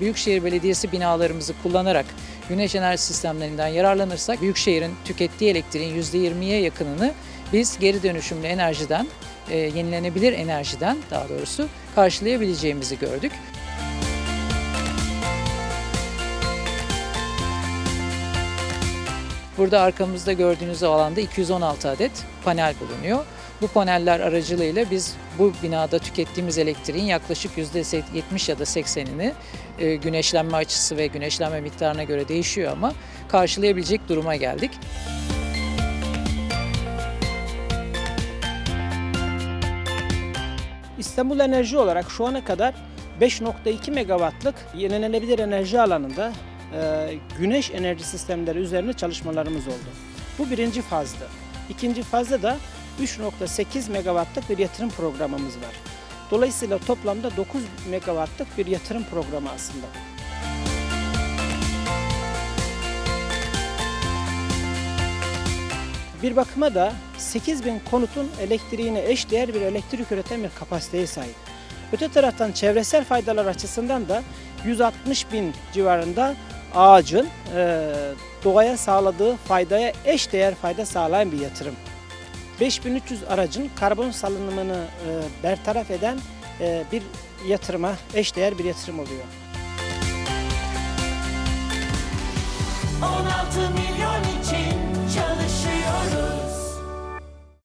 Büyükşehir Belediyesi binalarımızı kullanarak güneş enerji sistemlerinden yararlanırsak Büyükşehir'in tükettiği elektriğin %20'ye yakınını biz geri dönüşümlü enerjiden, e, yenilenebilir enerjiden daha doğrusu karşılayabileceğimizi gördük. Burada arkamızda gördüğünüz alanda 216 adet panel bulunuyor. Bu paneller aracılığıyla biz bu binada tükettiğimiz elektriğin yaklaşık %70 ya da 80'ini e, güneşlenme açısı ve güneşlenme miktarına göre değişiyor ama karşılayabilecek duruma geldik. İstanbul Enerji olarak şu ana kadar 5.2 megawattlık yenilenebilir enerji alanında e, güneş enerji sistemleri üzerine çalışmalarımız oldu. Bu birinci fazdı. İkinci fazda da 3.8 megawattlık bir yatırım programımız var. Dolayısıyla toplamda 9 megawattlık bir yatırım programı aslında. Bir bakıma da 8000 konutun elektriğine eşdeğer bir elektrik üreten bir kapasiteye sahip. Öte taraftan çevresel faydalar açısından da 160 bin civarında ağacın e, doğaya sağladığı faydaya eşdeğer fayda sağlayan bir yatırım. 5300 aracın karbon salınımını e, bertaraf eden e, bir yatırıma eşdeğer bir yatırım oluyor. 16 milyon